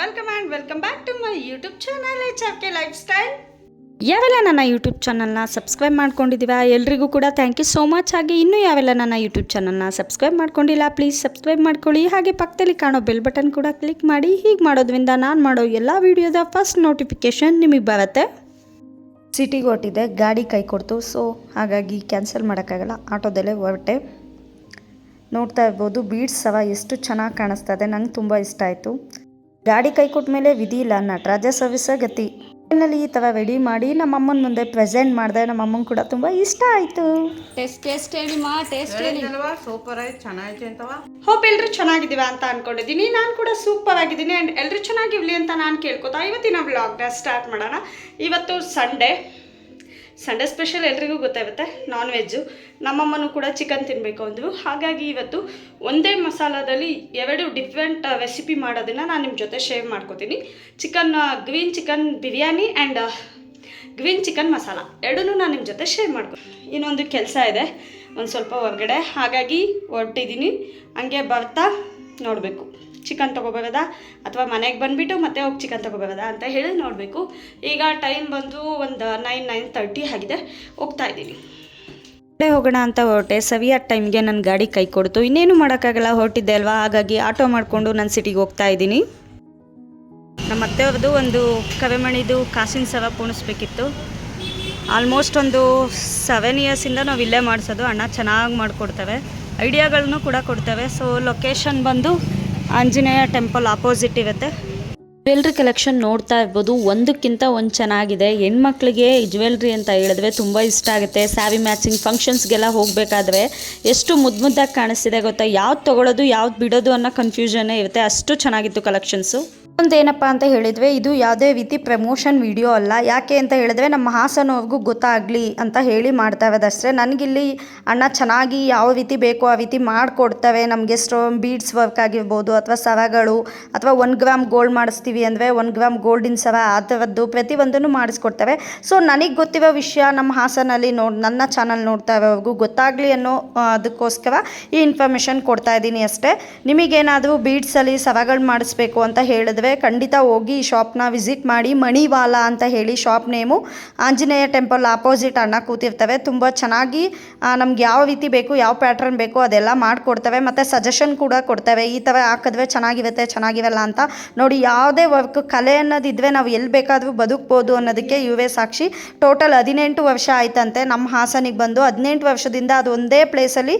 Welcome and welcome back to my YouTube channel H R K lifestyle ಯಾವೆಲ್ಲ ನನ್ನ YouTube ಚಾನಲ್ನ subscribe ಮಾಡ್ಕೊಂಡಿದ್ದೀವ ಎಲ್ರಿಗೂ ಕೂಡ ಥ್ಯಾಂಕ್ ಯು ಸೋ ಮಚ್ ಹಾಗೆ ಇನ್ನೂ ಯಾವೆಲ್ಲ ನನ್ನ ಯೂಟ್ಯೂಬ್ ಚಾನಲ್ನ ಸಬ್ಸ್ಕ್ರೈಬ್ ಮಾಡ್ಕೊಂಡಿಲ್ಲ ಪ್ಲೀಸ್ ಸಬ್ಸ್ಕ್ರೈಬ್ ಮಾಡ್ಕೊಳ್ಳಿ. ಹಾಗೆ ಪಕ್ಕದಲ್ಲಿ ಕಾಣೋ ಬೆಲ್ ಬಟನ್ ಕೂಡ ಕ್ಲಿಕ್ ಮಾಡಿ. ಹೀಗೆ ಮಾಡೋದ್ರಿಂದ ನಾನು ಮಾಡೋ ಎಲ್ಲ ವೀಡಿಯೋದ ಫಸ್ಟ್ ನೋಟಿಫಿಕೇಷನ್ ನಿಮಗೆ ಬರುತ್ತೆ. ಸಿಟಿಗೆ ಹೊಟ್ಟಿದೆ ಗಾಡಿ ಕೈ ಕೊಡ್ತು. ಸೊ ಹಾಗಾಗಿ ಕ್ಯಾನ್ಸಲ್ ಮಾಡೋಕ್ಕಾಗಲ್ಲ. ಆಟೋದಲ್ಲೇ ಹೊರಟೆ. ನೋಡ್ತಾ ಇರ್ಬೋದು ಬೀಡ್ಸ್ ಸವ ಎಷ್ಟು ಚೆನ್ನಾಗಿ ಕಾಣಿಸ್ತಾ ಇದೆ. ನಂಗೆ ತುಂಬ ಇಷ್ಟ ಆಯಿತು. ಗಾಡಿ ಕೈ ಕೊಟ್ಟ ಮೇಲೆ ವಿಧಿ ಇಲ್ಲ ನಟರಾಜ ಸರ್ವಿಸ ಗತಿ. ನಲ್ಲಿ ಈ ಥರ ರೆಡಿ ಮಾಡಿ ನಮ್ಮ ಅಮ್ಮನ ಮುಂದೆ ಪ್ರೆಸೆಂಟ್ ಮಾಡಿದೆ ನಮ್ಮ ಅಮ್ಮನ ಕೂಡ ತುಂಬ ಇಷ್ಟ ಆಯಿತು. ಟೇಸ್ಟ್ ಟೇಸ್ಟ್ ಹೇಳಿ ಮಾ ಟೇಸ್ಟ್ ಹೇಳಿ. ಸೂಪರ್ ಆಯ್ತು ಚೆನ್ನಾಗಿದೆ ಅಂತವ? ಹೋಪ್ ಎಲ್ಲರೂ ಚೆನ್ನಾಗಿದ್ದೀವ ಅಂತ ಅನ್ಕೊಂಡಿದ್ದೀನಿ. ನಾನು ಕೂಡ ಸೂಪರ್ ಆಗಿದ್ದೀನಿ. ಆ್ಯಂಡ್ ಎಲ್ಲರೂ ಚೆನ್ನಾಗಿರ್ಲಿ ಅಂತ ನಾನು ಕೇಳ್ಕೊತಾ ಇವತ್ತಿನ ವ್ಲಾಗ್ನ ಸ್ಟಾರ್ಟ್ ಮಾಡೋಣ. ಇವತ್ತು ಸಂಡೇ ಸಂಡೇ ಸ್ಪೆಷಲ್ ಎಲ್ರಿಗೂ ಗೊತ್ತಾಗುತ್ತೆ? ನಾನ್ ವೆಜ್ಜು ನಮ್ಮಮ್ಮನೂ ಕೂಡ ಚಿಕನ್ ತಿನ್ನಬೇಕು ಅಂದರು ಹಾಗಾಗಿ ಇವತ್ತು ಒಂದೇ ಮಸಾಲದಲ್ಲಿ ಎರಡು ಡಿಫ್ರೆಂಟ್ ರೆಸಿಪಿ ಮಾಡೋದನ್ನು ನಾನು ನಿಮ್ಮ ಜೊತೆ ಶೇರ್ ಮಾಡ್ಕೋತೀನಿ. Chicken green chicken biryani and green chicken masala. ಎರಡನ್ನೂ ನಾನು ನಿಮ್ಮ ಜೊತೆ ಶೇರ್ ಮಾಡ್ಕೊ ಇನ್ನೊಂದು ಕೆಲಸ ಇದೆ. ಒಂದು ಸ್ವಲ್ಪ ಹೊರಗಡೆ. ಹಾಗಾಗಿ ಹೊರಟಿದ್ದೀನಿ ಹಂಗೆ ಬರ್ತಾ ನೋಡಬೇಕು. ಚಿಕನ್ ತೊಗೊಬೋದಾ ಅಥವಾ ಮನೆಗೆ ಬಂದುಬಿಟ್ಟು ಮತ್ತೆ ಹೋಗಿ ಚಿಕನ್ ತೊಗೊಬೋದಾ ಅಂತ ಹೇಳಿ ನೋಡಬೇಕು. ಈಗ ಟೈಮ್ ಬಂದು ಒಂದು ನೈನ್ ನೈನ್ ತರ್ಟಿ ಆಗಿದೆ. ಹೋಗ್ತಾ ಇದ್ದೀನಿ. ಹೋಗೋಣ ಅಂತ ಹೊರಟೆ. ಸವಿಯಾದ ಟೈಮ್ಗೆ ನನ್ನ ಗಾಡಿ ಕೈ ಕೊಡ್ತು. ಇನ್ನೇನು ಮಾಡೋಕ್ಕಾಗಲ್ಲ, ಹೊರಟಿದ್ದೆ ಅಲ್ವಾ? ಹಾಗಾಗಿ ಆಟೋ ಮಾಡಿಕೊಂಡು ನಾನು ಸಿಟಿಗೆ ಹೋಗ್ತಾ ಇದ್ದೀನಿ. ನಮ್ಮ ಅತ್ತೆಯವ್ರದ್ದು ಒಂದು ಕವೆಮಣಿದು ಕಾಸಿನ ಸವ ಪೂಣಿಸ್ಬೇಕಿತ್ತು. ಆಲ್ಮೋಸ್ಟ್ ಒಂದು ಸೆವೆನ್ ಇಯರ್ಸಿಂದ ನಾವು ಇಲ್ಲೇ ಮಾಡಿಸೋದು. ಅಣ್ಣ ಚೆನ್ನಾಗಿ ಮಾಡಿಕೊಡ್ತವೆ. ಐಡಿಯಾಗಳನ್ನು ಕೂಡ ಕೊಡ್ತವೆ. ಸೊ ಲೊಕೇಶನ್ ಬಂದು ಆಂಜನೇಯ ಟೆಂಪಲ್ ಆಪೋಸಿಟ್ ಇರುತ್ತೆ. ಜ್ಯುವೆಲ್ರಿ ಕಲೆಕ್ಷನ್ ನೋಡ್ತಾ ಇರ್ಬೋದು. ಒಂದಕ್ಕಿಂತ ಒಂದು ಚೆನ್ನಾಗಿದೆ. ಹೆಣ್ಮಕ್ಳಿಗೆ ಜ್ಯುವೆಲ್ರಿ ಅಂತ ಹೇಳಿದ್ರೆ ತುಂಬ ಇಷ್ಟ ಆಗುತ್ತೆ. ಸ್ಯಾವಿ ಮ್ಯಾಚಿಂಗ್ ಫಂಕ್ಷನ್ಸ್ಗೆಲ್ಲ ಹೋಗಬೇಕಾದ್ರೆ ಎಷ್ಟು ಮುದ್ದು ಮುದ್ದಾಗಿ ಕಾಣಿಸ್ತಿದೆ ಗೊತ್ತಾ? ಯಾವ್ದು ತೊಗೊಳೋದು, ಯಾವ್ದು ಬಿಡೋದು ಅನ್ನೋ ಕನ್ಫ್ಯೂಷನ್ನೇ ಇರುತ್ತೆ. ಅಷ್ಟು ಚೆನ್ನಾಗಿತ್ತು ಕಲೆಕ್ಷನ್ಸು ಒಂದೇನಪ್ಪ ಅಂತ ಹೇಳಿದ್ವಿ, ಇದು ಯಾವುದೇ ರೀತಿ ಪ್ರಮೋಷನ್ ವಿಡಿಯೋ ಅಲ್ಲ. ಯಾಕೆ ಅಂತ ಹೇಳಿದ್ರೆ, ನಮ್ಮ ಹಾಸನವ್ರಿಗೂ ಗೊತ್ತಾಗಲಿ ಅಂತ ಹೇಳಿ ಮಾಡ್ತಾ ಇರೋದಷ್ಟೇ ನನಗಿಲ್ಲಿ ಅಣ್ಣ ಚೆನ್ನಾಗಿ ಯಾವ ರೀತಿ ಬೇಕೋ ಆ ರೀತಿ ಮಾಡಿಕೊಡ್ತವೆ. ನಮಗೆ ಸ್ಟೋ ಬೀಡ್ಸ್ ವರ್ಕ್ ಆಗಿರ್ಬೋದು, ಅಥವಾ ಸರಗಳು ಅಥವಾ ಒಂದು ಗ್ರಾಮ್ ಗೋಲ್ಡ್ ಮಾಡಿಸ್ತೀವಿ ಅಂದರೆ ಒಂದು ಗ್ರಾಮ್ ಗೋಲ್ಡಿನ ಸರ ಆ ಥರದ್ದು ಪ್ರತಿಯೊಂದನ್ನು ಮಾಡಿಸ್ಕೊಡ್ತವೆ. ಸೊ, ನನಗೆ ಗೊತ್ತಿರೋ ವಿಷಯ ನಮ್ಮ ಹಾಸನಲ್ಲಿ ನೋಡಿ ನನ್ನ ಚಾನಲ್ ನೋಡ್ತಾ ಇರೋವ್ರಿಗೂ ಗೊತ್ತಾಗಲಿ ಅನ್ನೋ ಅದಕ್ಕೋಸ್ಕರ ಈ ಇನ್ಫಾರ್ಮೇಷನ್ ಕೊಡ್ತಾ ಇದ್ದೀನಿ ಅಷ್ಟೇ. ನಿಮಗೇನಾದರೂ ಬೀಡ್ಸಲ್ಲಿ ಸರಗಳು ಮಾಡಿಸ್ಬೇಕು ಅಂತ ಹೇಳಿದ್ರೆ ಖಂಡಿತ ಹೋಗಿ ಈ ಶಾಪ್ನ ವಿಸಿಟ್ ಮಾಡಿ, ಮಣಿವಾಲ ಅಂತ ಹೇಳಿ shop name Anjaneya temple opposite ಅಣ್ಣ ಕೂತಿರ್ತವೆ. ತುಂಬ ಚೆನ್ನಾಗಿ ನಮ್ಗೆ ಯಾವ ರೀತಿ ಬೇಕು, ಯಾವ ಪ್ಯಾಟ್ರನ್ ಬೇಕು ಅದೆಲ್ಲ ಮಾಡಿಕೊಡ್ತವೆ. ಮತ್ತು ಸಜೆಷನ್ ಕೂಡ ಕೊಡ್ತವೆ. ಈ ಥರ ಹಾಕಿದ್ರೆ ಚೆನ್ನಾಗಿರುತ್ತೆ ಚೆನ್ನಾಗಿರಲ್ಲ ಅಂತ. ನೋಡಿ, ಯಾವುದೇ ವರ್ಕ್ ಕಲೆ ಅನ್ನೋದಿದ್ರೆ ನಾವು ಎಲ್ಲಿ ಬೇಕಾದರೂ ಬದುಕ್ಬೋದು ಅನ್ನೋದಕ್ಕೆ ಇವೇ ಸಾಕ್ಷಿ. ಟೋಟಲ್ ಹದಿನೆಂಟು ವರ್ಷ ಆಯ್ತಂತೆ. ನಮ್ಮ ಹಾಸನಿಗೆ ಬಂದು ಹದಿನೆಂಟು ವರ್ಷದಿಂದ ಅದು ಒಂದೇ ಪ್ಲೇಸಲ್ಲಿ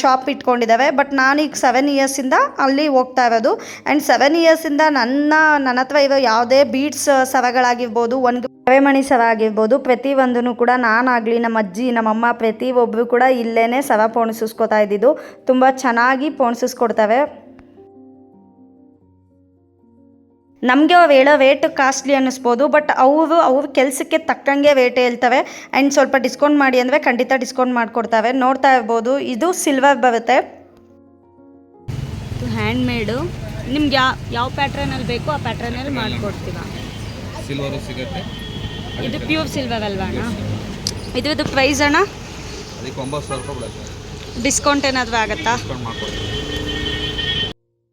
ಶಾಪ್ ಇಟ್ಕೊಂಡಿದ್ದಾವೆ. ಬಟ್ ನಾನೀಗ ಸೆವೆನ್ ಇಯರ್ಸಿಂದ ಅಲ್ಲಿ ಹೋಗ್ತಾ ಇರೋದು. ಆ್ಯಂಡ್ ಸೆವೆನ್ ಇಯರ್ಸಿಂದ ನನ್ನ ನನ್ನ ನನ್ನ ಹತ್ರ ಇರೋ ಯಾವುದೇ ಬೀಡ್ಸ್ ಸರಗಳಾಗಿರ್ಬೋದು ಒಂದು ಕರೆಮಣಿ ಸರ ಆಗಿರ್ಬೋದು ಪ್ರತಿಯೊಂದೂ ಕೂಡ ನಾನಾಗಲಿ ನಮ್ಮ ಅಜ್ಜಿ ನಮ್ಮಮ್ಮ ಪ್ರತಿಯೊಬ್ಬರು ಕೂಡ ಇಲ್ಲೇ ಸರ ಪೋಣಿಸಿಸ್ಕೊತಾ ಇದ್ದಿದ್ದು. ತುಂಬ ಚೆನ್ನಾಗಿ ಪೋಣಿಸ್ಕೊಡ್ತವೆ. ನಮಗೆ ಅವ್ರು ಹೇಳೋ ರೇಟ್ ಕಾಸ್ಟ್ಲಿ ಅನ್ನಿಸ್ಬೋದು ಬಟ್ ಅವರು, ಅವ್ರ ಕೆಲಸಕ್ಕೆ ತಕ್ಕಂಗೆ ರೇಟ್ ಹೇಳ್ತವೆ. ಆ್ಯಂಡ್ ಸ್ವಲ್ಪ ಡಿಸ್ಕೌಂಟ್ ಮಾಡಿ ಅಂದರೆ ಖಂಡಿತ ಡಿಸ್ಕೌಂಟ್ ಮಾಡಿಕೊಡ್ತವೆ. ನೋಡ್ತಾ ಇರ್ಬೋದು, ಇದು ಸಿಲ್ವರ್ ಬರುತ್ತೆ. ಹ್ಯಾಂಡ್ ಮೇಡು ನಿಮ್ಗೆ ಯಾವ ಯಾವ ಪ್ಯಾಟ್ರನಲ್ಲಿ ಬೇಕೋ ಆ ಪ್ಯಾಟ್ರನಲ್ಲಿ ಮಾಡಿಕೊಡ್ತೀವ. ಸಿಲ್ವರು ಸಿಗುತ್ತೆ. ಇದು ಪ್ಯೂರ್ ಸಿಲ್ವರ್ ಅಲ್ವಾ ಅಣ್ಣ? ಇದು ಇದು ಪ್ರೈಸ್ ಅಣ್ಣ? ಅದಕ್ಕೆ ಒಂಬತ್ತು ಸಾವಿರ ರೂಪಾಯಿ ಬೀಳುತ್ತೆ. ಡಿಸ್ಕೌಂಟ್ ಏನಾದರೂ ಆಗುತ್ತಾ? ಡಿಸ್ಕೌಂಟ್ ಮಾಡ್ಕೊಡ್ತೀವಿ.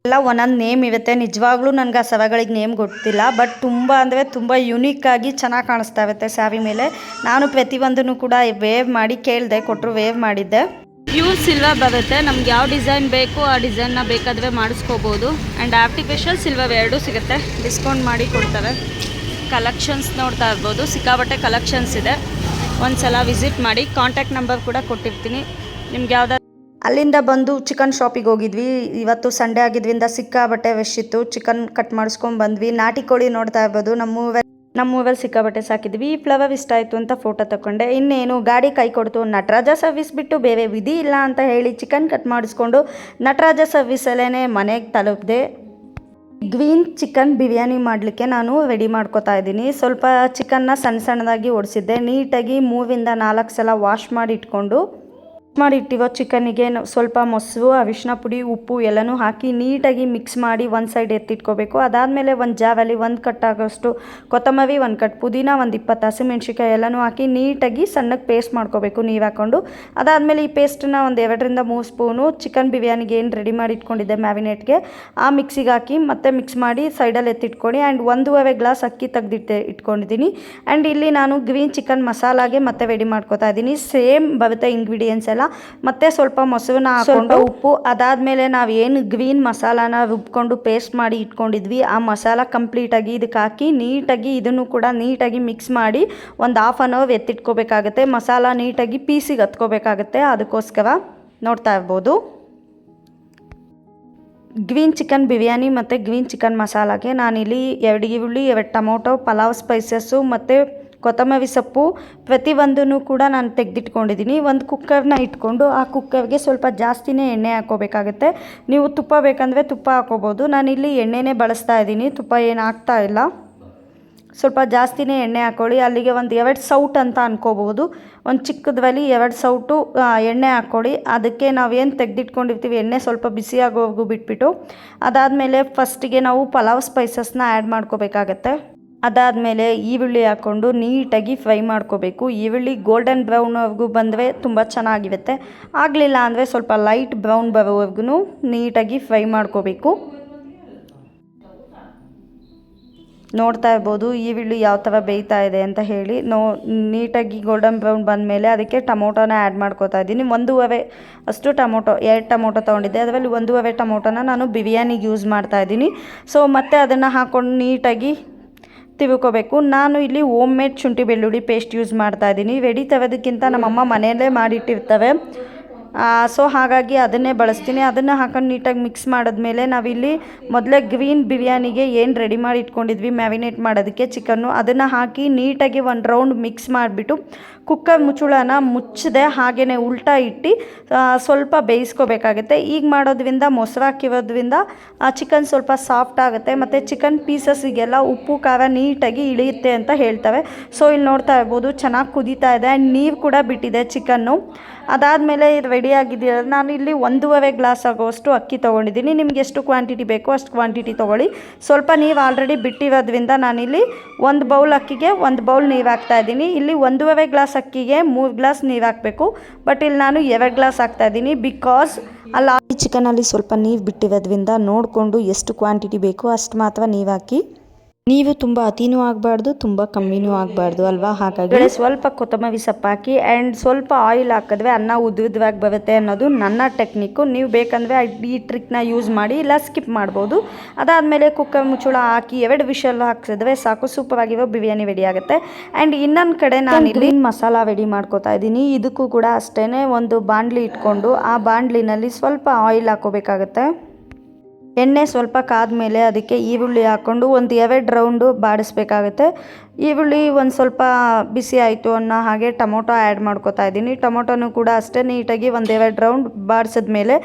ಎಲ್ಲ ಒಂದೊಂದು ನೇಮ್ ಇರುತ್ತೆ. ನಿಜವಾಗ್ಲೂ ನನಗೆ ಆ ಸವಗಳಿಗೆ ನೇಮ್ ಗೊತ್ತಿಲ್ಲ ಬಟ್ ತುಂಬ ಅಂದರೆ ತುಂಬ ಯುನೀಕಾಗಿ ಚೆನ್ನಾಗಿ ಕಾಣಿಸ್ತಾ ಇರುತ್ತೆ ಸ್ಯಾರಿ ಮೇಲೆ. ನಾನು ಪ್ರತಿಯೊಂದನ್ನು ಕೂಡ ವೇವ್ ಮಾಡಿ ಕೇಳಿದೆ ಕೊಟ್ಟರು ವೇವ್ ಮಾಡಿದ್ದೆ. ಪ್ಯೂರ್ ಸಿಲ್ವರ್ ಬರುತ್ತೆ. ನಮ್ಗೆ ಯಾವ ಡಿಸೈನ್ ಬೇಕು, ಆ ಡಿಸೈನ್ನ ಬೇಕಾದರೆ ಮಾಡಿಸ್ಕೋಬೋದು. ಆ್ಯಂಡ್ ಆರ್ಟಿಫಿಷಿಯಲ್ ಸಿಲ್ವರ್ ಎರಡೂ ಸಿಗುತ್ತೆ. ಡಿಸ್ಕೌಂಟ್ ಮಾಡಿ ಕೊಡ್ತಾರೆ. ಕಲೆಕ್ಷನ್ಸ್ ನೋಡ್ತಾ ಇರ್ಬೋದು. ಸಿಕ್ಕಾಬಟ್ಟೆ ಕಲೆಕ್ಷನ್ಸ್ ಇದೆ. ಒಂದ್ಸಲ ವಿಸಿಟ್ ಮಾಡಿ ಕಾಂಟ್ಯಾಕ್ಟ್ ನಂಬರ್ ಕೂಡ ಕೊಟ್ಟಿರ್ತೀನಿ. ನಿಮ್ಗೆ ಯಾವ್ದಾದ್ರು ಅಲ್ಲಿಂದ ಬಂದು ಚಿಕನ್ ಶಾಪಿಗೆ ಹೋಗಿದ್ವಿ. ಇವತ್ತು ಸಂಡೇ ಆಗಿದ್ರಿಂದ ಸಿಕ್ಕಾಬಟ್ಟೆ ವೆಶ್ ಇತ್ತು. ಚಿಕನ್ ಕಟ್ ಮಾಡಿಸ್ಕೊಂಡು ಬಂದ್ವಿ. ನಾಟಿ ಕೋಳಿ ನೋಡ್ತಾ ಇರ್ಬೋದು. ನಮ್ಮ ನಮ್ಮೂರಲ್ಲಿ ಸಿಕ್ಕಾಬಟ್ಟೆ ಸಾಕಿದ್ವಿ. ಈ ಫ್ಲವರ್ ಇಷ್ಟ ಆಯಿತು ಅಂತ ಫೋಟೋ ತಗೊಂಡೆ ಇನ್ನೇನು, ಗಾಡಿ ಕೈ ಕೊಡ್ತು, ನಟರಾಜ ಸರ್ವಿಸ್ ಬಿಟ್ಟು ಬೇರೆ ವಿಧಿ ಇಲ್ಲ ಅಂತ ಹೇಳಿ ಚಿಕನ್ ಕಟ್ ಮಾಡಿಸ್ಕೊಂಡು ನಟರಾಜ ಸರ್ವಿಸಲ್ಲೇ ಮನೆಗೆ ತಲುಪಿದೆ. ಗ್ರೀನ್ ಚಿಕನ್ ಬಿರಿಯಾನಿ ಮಾಡಲಿಕ್ಕೆ ನಾನು ರೆಡಿ ಮಾಡ್ಕೋತಾ ಇದ್ದೀನಿ. ಸ್ವಲ್ಪ ಚಿಕನ್ನ ಸಣ್ಣ ಸಣ್ಣದಾಗಿ ಓಡಿಸಿದ್ದೆ ನೀಟಾಗಿ ಮೂರಿಂದ ನಾಲ್ಕು ಸಲ ವಾಶ್ ಮಾಡಿ ಇಟ್ಕೊಂಡು ಮಾಡಿ ಇಟ್ಟಿರೋ ಚಿಕನ್ನಿಗೆ ಸ್ವಲ್ಪ ಮೊಸರು ಅರಿಶಿನ ಪುಡಿ, ಉಪ್ಪು ಎಲ್ಲನೂ ಹಾಕಿ ನೀಟಾಗಿ ಮಿಕ್ಸ್ ಮಾಡಿ ಒಂದು ಸೈಡ್ ಎತ್ತಿಟ್ಕೋಬೇಕು. ಅದಾದಮೇಲೆ ಒಂದು ಜಾವಲ್ಲಿ ಒಂದು ಕಟ್ಟಾಗೋಷ್ಟು ಕೊತ್ತಂಬರಿ, ಒಂದು ಕಟ್ ಪುದೀನ ಒಂದು ಇಪ್ಪತ್ತು ಹಸಿಮೆಣ್ಸಿಕಾಯಿ ಎಲ್ಲನೂ ಹಾಕಿ ನೀಟಾಗಿ ಸಣ್ಣಗೆ ಪೇಸ್ಟ್ ಮಾಡ್ಕೋಬೇಕು ನೀರು ಹಾಕ್ಕೊಂಡು ಅದಾದಮೇಲೆ ಈ ಪೇಸ್ಟನ್ನ ಒಂದು ಎರಡರಿಂದ ಮೂರು ಸ್ಪೂನು ಚಿಕನ್ ಬಿರಿಯಾನಿಗೆ ಏನು ರೆಡಿ ಮಾಡಿ ಇಟ್ಕೊಂಡಿದ್ದೆ ಮ್ಯಾರಿನೇಟ್ಗೆ, ಆ ಮಿಕ್ಸಿಗೆ ಹಾಕಿ ಮತ್ತೆ ಮಿಕ್ಸ್ ಮಾಡಿ ಸೈಡಲ್ಲಿ ಎತ್ತಿಟ್ಕೊಂಡು ಆ್ಯಂಡ್ ಒಂದೂವರೆ ಗ್ಲಾಸ್ ಅಕ್ಕಿ ತೆಗೆದಿಟ್ಟೆ ಇಟ್ಕೊಂಡಿದ್ದೀನಿ. ಆ್ಯಂಡ್ ಇಲ್ಲಿ ನಾನು ಗ್ರೀನ್ ಚಿಕನ್ ಮಸಾಲಾಗೆ ಮತ್ತೆ ರೆಡಿ ಮಾಡ್ಕೊತಾ ಇದ್ದೀನಿ. ಸೇಮ್ ಬರುತ್ತೆ ಇಂಗ್ರೀಡಿಯೆಂಟ್ಸ್ ಎಲ್ಲ. ಮತ್ತೆ ಸ್ವಲ್ಪ ಮೊಸರನ್ನ ಹಾಕೊಂಡು ಉಪ್ಪು. ಅದಾದಮೇಲೆ ನಾವು ಏನು ಗ್ರೀನ್ ಮಸಾಲಾನ ರುಬ್ಕೊಂಡು ಪೇಸ್ಟ್ ಮಾಡಿ ಇಟ್ಕೊಂಡಿದ್ವಿ ಆ ಮಸಾಲ ಕಂಪ್ಲೀಟಾಗಿ ಇದಕ್ಕೆ ಹಾಕಿ ನೀಟಾಗಿ ಇದನ್ನು ಕೂಡ ನೀಟಾಗಿ ಮಿಕ್ಸ್ ಮಾಡಿ ಒಂದು ಹಾಫ್ ಆನ್ ಅವರ್ ಎತ್ತಿಟ್ಕೋಬೇಕಾಗುತ್ತೆ. ಮಸಾಲ ನೀಟಾಗಿ ಪೀಸಿಗೆ ಹತ್ಕೋಬೇಕಾಗತ್ತೆ. ಅದಕ್ಕೋಸ್ಕರ ನೋಡ್ತಾ ಇರ್ಬೋದು. ಗ್ರೀನ್ ಚಿಕನ್ ಬಿರಿಯಾನಿ ಮತ್ತು ಗ್ರೀನ್ ಚಿಕನ್ ಮಸಾಲಾಗೆ ನಾನಿಲ್ಲಿ ಎರಡು ಈರುಳ್ಳಿ ಎರಡು ಟೊಮೊಟೊ ಪಲಾವ್ ಸ್ಪೈಸಸ್ಸು ಮತ್ತು ಕೊತ್ತಂಬರಿ ಸೊಪ್ಪು, ಪ್ರತಿಯೊಂದನ್ನು ಕೂಡ ನಾನು ತೆಗೆದಿಟ್ಕೊಂಡಿದ್ದೀನಿ. ಒಂದು ಕುಕ್ಕರ್ನ ಇಟ್ಕೊಂಡು ಆ ಕುಕ್ಕರ್ಗೆ ಸ್ವಲ್ಪ ಜಾಸ್ತಿನೇ ಎಣ್ಣೆ ಹಾಕೋಬೇಕಾಗುತ್ತೆ ನೀವು ತುಪ್ಪ ಬೇಕಂದರೆ ತುಪ್ಪ ಹಾಕ್ಕೋಬೋದು. ನಾನಿಲ್ಲಿ ಎಣ್ಣೆನೇ ಬಳಸ್ತಾ ಇದ್ದೀನಿ. ತುಪ್ಪ ಏನು ಹಾಕ್ತಾ ಇಲ್ಲ. ಸ್ವಲ್ಪ ಜಾಸ್ತಿನೇ ಎಣ್ಣೆ ಹಾಕ್ಕೊಳ್ಳಿ. ಅಲ್ಲಿಗೆ ಒಂದು ಎರಡು ಸೌಟ್ ಅಂತ ಅನ್ಕೋಬೋದು. ಒಂದು ಚಿಕ್ಕದ್ರಲ್ಲಿ ಎರಡು ಸೌಟು ಎಣ್ಣೆ ಹಾಕ್ಕೊಳ್ಳಿ. ಅದಕ್ಕೆ ನಾವೇನು ತೆಗೆದಿಟ್ಕೊಂಡಿರ್ತೀವಿ, ಎಣ್ಣೆ ಸ್ವಲ್ಪ ಬಿಸಿ ಆಗೋವರೆಗೂ ಬಿಟ್ಬಿಟ್ಟು. ಅದಾದಮೇಲೆ ಫಸ್ಟಿಗೆ ನಾವು ಪಲಾವ್ ಸ್ಪೈಸಸ್ನ ಆ್ಯಡ್ ಮಾಡ್ಕೋಬೇಕಾಗತ್ತೆ. ಅದಾದಮೇಲೆ ಈರುಳ್ಳಿ ಹಾಕ್ಕೊಂಡು ನೀಟಾಗಿ ಫ್ರೈ ಮಾಡ್ಕೋಬೇಕು. ಈರುಳ್ಳಿ ಗೋಲ್ಡನ್ ಬ್ರೌನ್ವರೆಗೂ ಬಂದರೆ ತುಂಬ ಚೆನ್ನಾಗಿರುತ್ತೆ. ಆಗಲಿಲ್ಲ ಅಂದರೆ ಸ್ವಲ್ಪ ಲೈಟ್ ಬ್ರೌನ್ ಬರೋವರೆಗೂ ನೀಟಾಗಿ ಫ್ರೈ ಮಾಡ್ಕೋಬೇಕು. ನೋಡ್ತಾ ಇರ್ಬೋದು ಈರುಳ್ಳಿ ಯಾವ ಥರ ಬೇಯ್ತಾ ಇದೆ ಅಂತ ಹೇಳಿ. ನೋ, ನೀಟಾಗಿ ಗೋಲ್ಡನ್ ಬ್ರೌನ್ ಬಂದಮೇಲೆ ಅದಕ್ಕೆ ಟೊಮೊಟೊನ ಆ್ಯಡ್ ಮಾಡ್ಕೋತಾ ಇದ್ದೀನಿ. ಒಂದೂವರೆ, ಅಷ್ಟು ಟೊಮೊಟೊ, ಎರಡು ಟೊಮೊಟೊ ತೊಗೊಂಡಿದ್ದೆ. ಅದರಲ್ಲಿ ಒಂದೂವರೆ ಟೊಮೊಟೊನ ನಾನು ಬಿರಿಯಾನಿಗೆ ಯೂಸ್ ಮಾಡ್ತಾ ಇದ್ದೀನಿ. ಸೊ ಮತ್ತೆ ಅದನ್ನು ಹಾಕ್ಕೊಂಡು ನೀಟಾಗಿ ತಿಳ್ಕೋಬೇಕು. ನಾನು ಇಲ್ಲಿ ಓಮ್ ಮೇಡ್ ಶುಂಠಿ ಬೆಳ್ಳುಳ್ಳಿ ಪೇಸ್ಟ್ ಯೂಸ್ ಮಾಡ್ತಾ ಇದ್ದೀನಿ. ರೆಡಿ ತರೋದಕ್ಕಿಂತ ನಮ್ಮಮ್ಮ ಮನೆಯಲ್ಲೇ ಮಾಡಿಟ್ಟಿರ್ತವೆ. ಸೊ ಹಾಗಾಗಿ ಅದನ್ನೇ ಬಳಸ್ತೀನಿ. ಅದನ್ನು ಹಾಕೊಂಡು ನೀಟಾಗಿ ಮಿಕ್ಸ್ ಮಾಡಿದ್ಮೇಲೆ ನಾವಿಲ್ಲಿ ಮೊದಲೇ ಗ್ರೀನ್ ಬಿರಿಯಾನಿಗೆ ಏನು ರೆಡಿ ಮಾಡಿ ಇಟ್ಕೊಂಡಿದ್ವಿ ಮ್ಯಾರಿನೇಟ್ ಮಾಡೋದಕ್ಕೆ ಚಿಕನ್ನು ಅದನ್ನು ಹಾಕಿ ನೀಟಾಗಿ ಒಂದು ರೌಂಡ್ ಮಿಕ್ಸ್ ಮಾಡಿಬಿಟ್ಟು ಕುಕ್ಕರ್ ಮುಚ್ಚುಳನ ಮುಚ್ಚದೆ ಹಾಗೆಯೇ ಉಲ್ಟಾ ಇಟ್ಟು ಸ್ವಲ್ಪ ಬೇಯಿಸ್ಕೋಬೇಕಾಗುತ್ತೆ. ಈಗ ಮಾಡೋದ್ರಿಂದ, ಮೊಸರು ಹಾಕಿರೋದ್ರಿಂದ ಚಿಕನ್ ಸ್ವಲ್ಪ ಸಾಫ್ಟ್ ಆಗುತ್ತೆ. ಮತ್ತು ಚಿಕನ್ ಪೀಸಸ್ಸಿಗೆಲ್ಲ ಉಪ್ಪು, ಖಾರ ನೀಟಾಗಿ ಇಳಿಯುತ್ತೆ ಅಂತ ಹೇಳ್ತವೆ. ಸೊ ಇಲ್ಲಿ ನೋಡ್ತಾ ಇರ್ಬೋದು, ಚೆನ್ನಾಗಿ ಕುದೀತಾ ಇದೆ. ಆ್ಯಂಡ್ ನೀರು ಕೂಡ ಬಿಟ್ಟಿದೆ ಚಿಕನ್ನು ಅದಾದಮೇಲೆ ಇದು ರೆಡಿ ಆಗಿದೆಯಲ್ಲ, ನಾನು ಇಲ್ಲಿ ಒಂದೂವರೆ ಗ್ಲಾಸ್ ಆಗೋಷ್ಟು ಅಕ್ಕಿ ತೊಗೊಂಡಿದ್ದೀನಿ. ನಿಮ್ಗೆ ಎಷ್ಟು ಕ್ವಾಂಟಿಟಿ ಬೇಕೋ ಅಷ್ಟು ಕ್ವಾಂಟಿಟಿ ತೊಗೊಳ್ಳಿ. ಸ್ವಲ್ಪ ನೀವು ಆಲ್ರೆಡಿ ಬಿಟ್ಟಿರೋದ್ರಿಂದ ನಾನಿಲ್ಲಿ ಒಂದು ಬೌಲ್ ಅಕ್ಕಿಗೆ ಒಂದು ಬೌಲ್ ನೀರು ಹಾಕ್ತಾ ಇದ್ದೀನಿ. ಇಲ್ಲಿ ಒಂದೂವರೆ ಗ್ಲಾಸ್ ಅಕ್ಕಿಗೆ ಮೂರು ಗ್ಲಾಸ್ ನೀರು ಹಾಕಬೇಕು. ಬಟ್ ಇಲ್ಲಿ ನಾನು ಎರಡು ಗ್ಲಾಸ್ ಹಾಕ್ತಾ ಇದ್ದೀನಿ ಬಿಕಾಸ್ ಅಲ್ಲ ಚಿಕನಲ್ಲಿ ಸ್ವಲ್ಪ ನೀರು ಬಿಟ್ಟಿರೋದ್ರಿಂದ ನೋಡಿಕೊಂಡು ಎಷ್ಟು ಕ್ವಾಂಟಿಟಿ ಬೇಕೋ ಅಷ್ಟು ಮಾತ್ರ ನೀವು ಹಾಕಿ ನೀವು ತುಂಬ ಅತಿನೂ ಆಗಬಾರ್ದು ತುಂಬ ಕಮ್ಮಿನೂ ಆಗಬಾರ್ದು ಅಲ್ವಾ? ಹಾಗಾಗಿ ಸ್ವಲ್ಪ ಕೊತ್ತಂಬರಿ ಸೊಪ್ಪು ಹಾಕಿ ಆ್ಯಂಡ್ ಸ್ವಲ್ಪ ಆಯಿಲ್ ಹಾಕಿದ್ರೆ ಅನ್ನ ಉದ್ದುದ್ವಾಗಿ ಬರುತ್ತೆ ಅನ್ನೋದು ನನ್ನ ಟೆಕ್ನಿಕ್ಕು ನೀವು ಬೇಕಂದರೆ ಈ ಟ್ರಿಕ್ನ ಯೂಸ್ ಮಾಡಿ ಇಲ್ಲ ಸ್ಕಿಪ್ ಮಾಡ್ಬೋದು. ಅದಾದಮೇಲೆ ಕುಕ್ಕರ್ ಮುಚ್ಚುಳ ಹಾಕಿ ಎರಡು ವಿಷಲ್ ಹಾಕಿಸಿದ್ರೆ ಸಾಕು ಸೂಪರ್ ಆಗಿರೋ ಬಿರಿಯಾನಿ ರೆಡಿ ಆಗುತ್ತೆ. ಆ್ಯಂಡ್ ಇನ್ನೊಂದು ಕಡೆ ನಾನು ಇಲ್ಲಿ ಮಸಾಲ ರೆಡಿ ಮಾಡ್ಕೋತಾ ಇದ್ದೀನಿ. ಇದಕ್ಕೂ ಕೂಡ ಅಷ್ಟೇ ಒಂದು ಬಾಂಡ್ಲಿ ಇಟ್ಕೊಂಡು ಆ ಬಾಂಡ್ಲಿನಲ್ಲಿ ಸ್ವಲ್ಪ ಆಯಿಲ್ ಹಾಕೋಬೇಕಾಗತ್ತೆ. ಎಣ್ಣೆ ಸ್ವಲ್ಪ ಕಾದ ಮೇಲೆ ಅದಕ್ಕೆ ಈರುಳ್ಳಿ ಹಾಕ್ಕೊಂಡು ಒಂದು ಎರಡು ರೌಂಡು ಬಾಡಿಸ್ಬೇಕಾಗುತ್ತೆ. ಈರುಳ್ಳಿ ಒಂದು ಸ್ವಲ್ಪ ಬಿಸಿ ಆಯಿತು ಅನ್ನೋ ಹಾಗೆ ಟೊಮೊಟೊ ಆ್ಯಡ್ ಮಾಡ್ಕೋತಾ ಇದ್ದೀನಿ. ಟೊಮೊಟೊನೂ ಕೂಡ ಅಷ್ಟೇ ನೀಟಾಗಿ ಒಂದು ಎರಡು ರೌಂಡ್ ಬಾಡಿಸಿದ್ಮೇಲೆ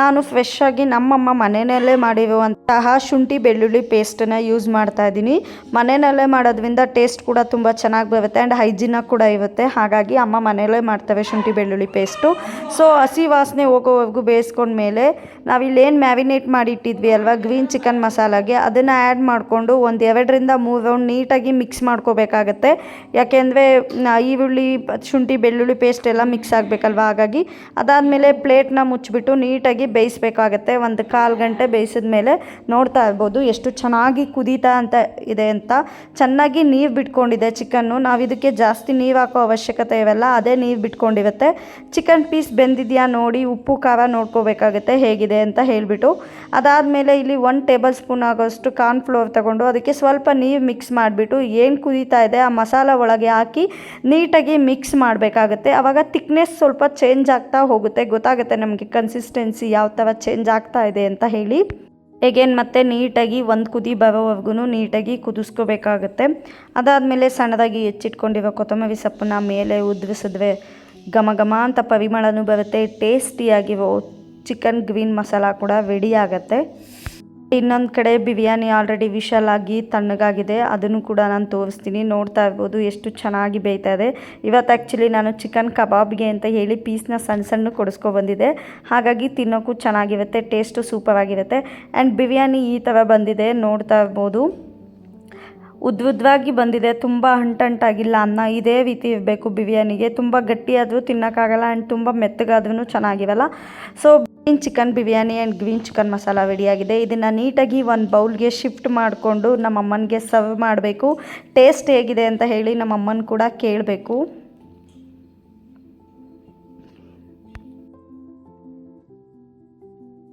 ನಾನು ಫ್ರೆಶ್ ಆಗಿ ನಮ್ಮಮ್ಮ ಮನೆಯಲ್ಲೇ ಮಾಡಿರುವಂತಹ ಶುಂಠಿ ಬೆಳ್ಳುಳ್ಳಿ ಪೇಸ್ಟನ್ನ ಯೂಸ್ ಮಾಡ್ತಾ ಇದ್ದೀನಿ. ಮನೆಯಲ್ಲೇ ಮಾಡೋದ್ರಿಂದ ಟೇಸ್ಟ್ ಕೂಡ ತುಂಬ ಚೆನ್ನಾಗಿ ಬರುತ್ತೆ ಆ್ಯಂಡ್ ಹೈಜಿನಾಗಿ ಕೂಡ ಇರುತ್ತೆ. ಹಾಗಾಗಿ ಅಮ್ಮ ಮನೆಯಲ್ಲೇ ಮಾಡ್ತವೆ ಶುಂಠಿ ಬೆಳ್ಳುಳ್ಳಿ ಪೇಸ್ಟು ಸೊ ಹಸಿ ವಾಸನೆ ಹೋಗೋವರೆಗೂ ಬೇಯಿಸ್ಕೊಂಡ್ಮೇಲೆ ನಾವಿಲ್ಲೇನು ಮ್ಯಾರಿನೇಟ್ ಮಾಡಿ ಇಟ್ಟಿದ್ವಿ ಅಲ್ವಾ ಗ್ರೀನ್ ಚಿಕನ್ ಮಸಾಲಾಗೆ, ಅದನ್ನು ಆ್ಯಡ್ ಮಾಡಿಕೊಂಡು ಒಂದು ಎರಡರಿಂದ ಮೂರು ರೌಂಡ್ ನೀಟಾಗಿ ಮಿಕ್ಸ್ ಮಾಡ್ಕೋಬೇಕಾಗತ್ತೆ ಯಾಕೆಂದರೆ ಈರುಳ್ಳಿ, ಶುಂಠಿ, ಬೆಳ್ಳುಳ್ಳಿ ಪೇಸ್ಟ್ ಎಲ್ಲ ಮಿಕ್ಸ್ ಆಗಬೇಕಲ್ವ? ಹಾಗಾಗಿ ಅದಾದಮೇಲೆ ಪ್ಲೇಟ್ನ ಮುಚ್ಚಿಬಿಟ್ಟು ನೀಟಾಗಿ ಬೇಯಿಸ್ಬೇಕಾಗತ್ತೆ. ಒಂದು ಕಾಲು ಗಂಟೆ ಬೇಯಿಸಿದ ಮೇಲೆ ನೋಡ್ತಾ ಇರ್ಬೋದು ಎಷ್ಟು ಚೆನ್ನಾಗಿ ಕುದೀತಾ ಅಂತ ಇದೆ ಅಂತ. ಚೆನ್ನಾಗಿ ನೀರು ಬಿಟ್ಕೊಂಡಿದೆ ಚಿಕನ್ನು ನಾವು ಇದಕ್ಕೆ ಜಾಸ್ತಿ ನೀರು ಹಾಕೋ ಅವಶ್ಯಕತೆ ಇರಲ್ಲ, ಅದೇ ನೀರು ಬಿಟ್ಕೊಂಡಿರುತ್ತೆ. ಚಿಕನ್ ಪೀಸ್ ಬೆಂದಿದೆಯಾ ನೋಡಿ, ಉಪ್ಪು, ಖಾರ ನೋಡ್ಕೋಬೇಕಾಗುತ್ತೆ ಹೇಗಿದೆ ಅಂತ ಹೇಳಿಬಿಟ್ಟು. ಅದಾದಮೇಲೆ ಇಲ್ಲಿ ಒನ್ ಟೇಬಲ್ ಸ್ಪೂನ್ ಆಗೋಷ್ಟು ಕಾರ್ನ್ಫ್ಲೋರ್ ತಗೊಂಡು ಅದಕ್ಕೆ ಸ್ವಲ್ಪ ನೀರು ಮಿಕ್ಸ್ ಮಾಡಿಬಿಟ್ಟು ಏನು ಕುದೀತಾ ಇದೆ, ಆ ಮಸಾಲ ಒಳಗೆ ಹಾಕಿ ನೀಟಾಗಿ ಮಿಕ್ಸ್ ಮಾಡಬೇಕಾಗುತ್ತೆ. ಆವಾಗ ತಿಕ್ನೆಸ್ ಸ್ವಲ್ಪ ಚೇಂಜ್ ಆಗ್ತಾ ಹೋಗುತ್ತೆ. ಗೊತ್ತಾಗುತ್ತೆ ನಮಗೆ ಕನ್ಸಿಸ್ಟೆನ್ಸಿ ಯಾವ ಥರ ಚೇಂಜ್ ಆಗ್ತಾ ಇದೆ ಅಂತ ಹೇಳಿ. ಎಗೇನ್ ಮತ್ತೆ ನೀಟಾಗಿ ಒಂದು ಕುದಿ ಬರೋವರೆಗೂ ನೀಟಾಗಿ ಕುದಿಸ್ಕೋಬೇಕಾಗುತ್ತೆ. ಅದಾದಮೇಲೆ ಸಣ್ಣದಾಗಿ ಹೆಚ್ಚಿಟ್ಕೊಂಡಿರೋ ಕೊತ್ತಂಬರಿ ಸೊಪ್ಪನ್ನ ಮೇಲೆ ಉದುರಿಸಿದ್ರೆ ಘಮ ಘಮ ಅಂತ ಪರಿಮಳನೂ ಬರುತ್ತೆ ಟೇಸ್ಟಿಯಾಗಿರೋ ಚಿಕನ್ ಗ್ರೀನ್ ಮಸಾಲ ಕೂಡ ರೆಡಿ ಆಗುತ್ತೆ. ಇನ್ನೊಂದು ಕಡೆ ಬಿರಿಯಾನಿ ಆಲ್ರೆಡಿ ವಿಶಲ್ ಆಗಿ ತಣ್ಣಗಾಗಿದೆ. ಅದನ್ನು ಕೂಡ ನಾನು ತೋರಿಸ್ತೀನಿ. ನೋಡ್ತಾ ಇರ್ಬೋದು ಎಷ್ಟು ಚೆನ್ನಾಗಿ ಬೇಯ್ತಾ ಇದೆ. ಇವತ್ತು ಆ್ಯಕ್ಚುಲಿ ನಾನು ಚಿಕನ್ ಕಬಾಬ್ಗೆ ಅಂತ ಹೇಳಿ ಪೀಸ್ನ ಸಣ್ಣ ಸಣ್ಣ ಕೊಡಿಸ್ಕೊ ಬಂದಿದ್ದೆ. ಹಾಗಾಗಿ ತಿನ್ನೋಕ್ಕೂ ಚೆನ್ನಾಗಿರುತ್ತೆ ಟೇಸ್ಟು ಸೂಪರ್ ಆಗಿರುತ್ತೆ ಆ್ಯಂಡ್ ಬಿರಿಯಾನಿ ಈ ಥರ ಬಂದಿದೆ, ನೋಡ್ತಾ ಇರ್ಬೋದು. ಉದ್ವುದ್ವಾಗಿ ಬಂದಿದೆ, ತುಂಬ ಅಂಟಂಟಾಗಿಲ್ಲ ಅನ್ನ ಇದೇ ರೀತಿ ಇರಬೇಕು ಬಿರಿಯಾನಿಗೆ. ತುಂಬ ಗಟ್ಟಿಯಾದರೂ ತಿನ್ನೋಕ್ಕಾಗಲ್ಲ ಆ್ಯಂಡ್ ತುಂಬ ಮೆತ್ತಗಾದ್ರೂ ಚೆನ್ನಾಗಿರಲ್ಲ. So green chicken biryani and green chicken masala ರೆಡಿಯಾಗಿದೆ ಇದನ್ನು ನೀಟಾಗಿ ಒಂದು ಬೌಲ್ಗೆ ಶಿಫ್ಟ್ ಮಾಡಿಕೊಂಡು ನಮ್ಮ ಅಮ್ಮನಿಗೆ ಸರ್ವ್ ಮಾಡಬೇಕು. ಟೇಸ್ಟ್ ಹೇಗಿದೆ ಅಂತ ಹೇಳಿ ನಮ್ಮ ಅಮ್ಮನ ಕೂಡ ಕೇಳಬೇಕು.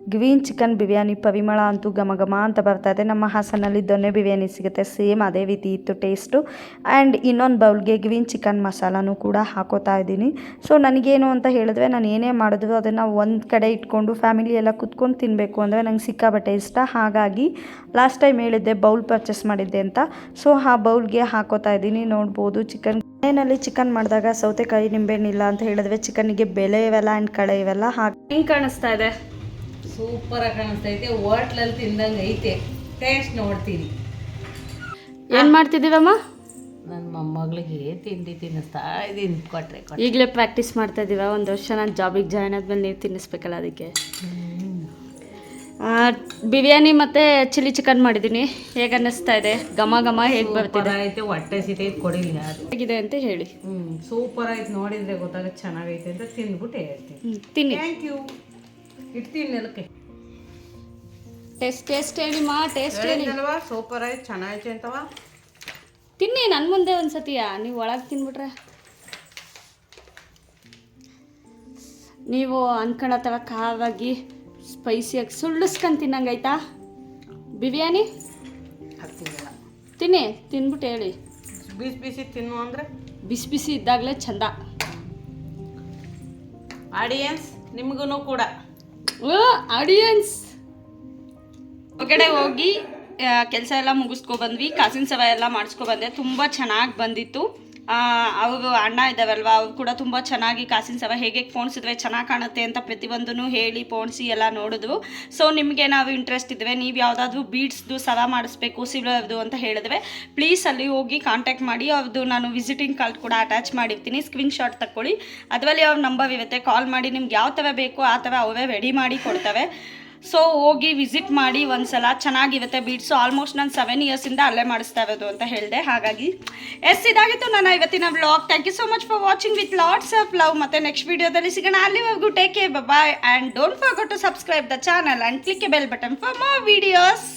ಗ್ರೀನ್ ಚಿಕನ್ ಬಿರಿಯಾನಿ ಪರಿಮಳ ಅಂತೂ ಘಮ ಘಮ ಅಂತ ಬರ್ತಾ ಇದೆ ನಮ್ಮ ಹಾಸನಲ್ಲಿ ದೊನ್ನೆ ಬಿರಿಯಾನಿ ಸಿಗುತ್ತೆ. ಸೇಮ್ ಅದೇ ರೀತಿ ಇತ್ತು, ಟೇಸ್ಟು. ಆ್ಯಂಡ್ ಇನ್ನೊಂದು ಬೌಲ್ಗೆ ಗ್ರೀನ್ ಚಿಕನ್ ಮಸಾಲಾನು ಕೂಡ ಹಾಕೋತಾ ಇದ್ದೀನಿ. ಸೊ, ನನಗೇನು ಅಂತ ಹೇಳಿದ್ರೆ ನಾನು ಏನೇ ಮಾಡಿದ್ರು ಅದನ್ನು ಒಂದು ಕಡೆ ಇಟ್ಕೊಂಡು ಫ್ಯಾಮಿಲಿ ಎಲ್ಲ ಕುತ್ಕೊಂಡು ತಿನ್ನಬೇಕು ಅಂದರೆ ನಂಗೆ ಸಿಕ್ಕಾಬಟ್ಟೆ ಇಷ್ಟ. ಹಾಗಾಗಿ ಲಾಸ್ಟ್ ಟೈಮ್ ಹೇಳಿದ್ದೆ ಬೌಲ್ ಪರ್ಚೇಸ್ ಮಾಡಿದ್ದೆ ಅಂತ. ಸೊ, ಆ ಬೌಲ್ಗೆ ಹಾಕೋತಾ ಇದ್ದೀನಿ. ನೋಡ್ಬೋದು ಚಿಕನ್. ಮನೆಯಲ್ಲಿ ಚಿಕನ್ ಮಾಡಿದಾಗ ಸೌತೆಕಾಯಿ ನಿಂಬೆಹಣ್ಣಿಲ್ಲ ಅಂತ ಹೇಳಿದ್ರೆ ಚಿಕನ್ಗೆ ಬೆಲೆ ಇವೆಲ್ಲ ಆ್ಯಂಡ್ ಕಳೆ ಇವೆಲ್ಲ ಹಾಕಿ. ಹೆಂಗೆ ಕಾಣಿಸ್ತಾ ಇದೆ? ಸೂಪರ್ ಆಗಿ ಕಾಣಿಸ್ತೈತೆ ಹೋಟ್ಲಲ್ಲಿ ತಿಂದಂಗೆ ಐತೆ. ಟೇಸ್ಟ್ ನೋಡ್ತೀನಿ. ಏನು ಮಾಡ್ತಿದ್ದೀವಮ್ಮ ನನ್ನ ಮೊಮ್ಮಗಳಿಗೆ ತಿಂಡಿ ತಿನ್ನಿಸ್ತಾ ಇದೀನಿ. ಕೊಟ್ರೆ ಈಗಲೇ ಪ್ರಾಕ್ಟೀಸ್ ಮಾಡ್ತಾ ಇದ್ದೀವ ಒಂದು ವರ್ಷ ನಾನು ಜಾಬಿಗೆ ಜಾಯ್ನ್ ಆದ್ಮೇಲೆ ನೀವು ತಿನ್ನಿಸ್ಬೇಕಲ್ಲ ಅದಕ್ಕೆ. ಬಿರಿಯಾನಿ ಮತ್ತು ಚಿಲ್ಲಿ ಚಿಕನ್ ಮಾಡಿದ್ದೀನಿ ಹೇಗೆ ಅನ್ನಿಸ್ತಾ ಇದೆ? ಘಮ ಘಮ ಹೇಗೆ ಬರ್ತಿದೆ? ಐತೆ ಹೊಟ್ಟೆ ಸಿತೈತೆ. ಕೊಡಿಲ್ಲ ಹೇಗಿದೆ ಅಂತ ಹೇಳಿ. ಹ್ಞೂ ಸೂಪರ್ ಆಯ್ತು. ನೋಡಿದ್ರೆ ಗೊತ್ತಾಗ ಚೆನ್ನಾಗೈತೆ ಅಂತ ತಿಂದ್ಬಿಟ್ಟು ಹೇಳ್ತೀನಿ. ತಿನ್ನಿ. ಥ್ಯಾಂಕ್ ಯು ಇಡ್ತೀನಿ ನೆಲಕ್ಕೆ. ಟೇಸ್ಟ್ ಟೇಸ್ಟ್ ಹೇಳಿಮ್ಮ ಟೇಸ್ಟ್ ಹೇಳಿ. ಹೇಳಿದ್ನಲ್ವಾ ಸೂಪರ್ ಚೆನ್ನಾಗೈತೆ ಅಂತವ. ತಿನ್ನಿ ನನ್ನ ಮುಂದೆ ಒಂದು ಸತಿಯ ನೀವು ಒಳಗೆ ತಿನ್ಬಿಟ್ರೆ. ನೀವು ಅನ್ಕೊಳತ್ತವ ಖಾರಾಗಿ ಸ್ಪೈಸಿಯಾಗಿ ಸುಳ್ಳಿಸ್ಕೊಂಡು ತಿನ್ನಂಗೈತಾ ಬಿರಿಯಾನಿ? ತಿನ್ನಿ ತಿನ್ಬಿಟ್ಟು ಹೇಳಿ. ಬಿಸಿ ಬಿಸಿ ತಿನ್ನು ಅಂದರೆ? ಬಿಸಿ ಬಿಸಿ ಇದ್ದಾಗಲೇ ಚಂದ. ಆಡಿಯನ್ಸ್ ನಿಮಗೂ ಕೂಡ. ಆಡಿಯನ್ಸ್ ಹೊರಗಡೆ ಹೋಗಿ ಕೆಲಸ ಎಲ್ಲ ಮುಗಿಸ್ಕೊ ಬಂದ್ವಿ, ಕಾಸಿನ ಸವ ಎಲ್ಲ ಮಾಡಿಸ್ಕೊ ಬಂದೆ, ತುಂಬ ಚೆನ್ನಾಗಿ ಬಂದಿತ್ತು. ಅವರು ಅಣ್ಣ ಇದ್ದಾವಲ್ವ ಅವ್ರು ಕೂಡ ತುಂಬ ಚೆನ್ನಾಗಿ ಕಾಸಿನ ಸವ ಹೇಗೆ ಪೋಣಿಸಿದ್ರೆ ಚೆನ್ನಾಗಿ ಕಾಣುತ್ತೆ ಅಂತ ಪ್ರತಿಯೊಂದನ್ನು ಹೇಳಿ ಪೋಣಿಸಿ ಎಲ್ಲ ನೋಡಿದ್ರು. ಸೊ ನಿಮಗೆ ನಾವು ಇಂಟ್ರೆಸ್ಟ್ ಇದ್ದರೆ ನೀವು ಯಾವುದಾದ್ರೂ ಬೀಡ್ಸ್ದು ಸವ ಮಾಡಿಸ್ಬೇಕು ಸಿಲ್ವರ್ದು ಅಂತ ಹೇಳಿದ್ರೆ ಪ್ಲೀಸ್ ಅಲ್ಲಿ ಹೋಗಿ ಕಾಂಟ್ಯಾಕ್ಟ್ ಮಾಡಿ. ಅವ್ರದ್ದು ನಾನು ವಿಸಿಟಿಂಗ್ ಕಾರ್ಡ್ ಕೂಡ ಅಟ್ಯಾಚ್ ಮಾಡಿರ್ತೀನಿ. ಸ್ಕ್ರೀನ್ ಶಾಟ್ ತಗೊಳ್ಳಿ ಅದರಲ್ಲಿ ಅವ್ರ ನಂಬರ್ ಇರುತ್ತೆ. ಕಾಲ್ ಮಾಡಿ ನಿಮ್ಗೆ ಯಾವ ಥರ ಬೇಕೋ ಆ ಥರ ಅವೇ ರೆಡಿ ಮಾಡಿ ಕೊಡ್ತವೆ. ಸೊ ಹೋಗಿ ವಿಸಿಟ್ ಮಾಡಿ ಒಂದ್ಸಲ ಚೆನ್ನಾಗಿರುತ್ತೆ ಬೀಡ್ಸ್ ಆಲ್ಮೋಸ್ಟ್ ನಾನು ಸೆವೆನ್ ಇಯರ್ಸಿಂದ ಅಲ್ಲೇ ಮಾಡಿಸ್ತಾ ಇರೋದು ಅಂತ ಹೇಳಿದೆ. ಹಾಗಾಗಿ, ಎಸ್ ಇದಾಗಿತ್ತು ನನ್ನ ಇವತ್ತಿನ blog thank you so much for watching with lots of love ಮತ್ತೆ ನೆಕ್ಸ್ಟ್ ವಿಡಿಯೋದಲ್ಲಿ ಸಿಗೋಣ. ಅಲ್ಲಿವರೆಗೂ take care bye and don't forget to subscribe the channel and click bell button for more videos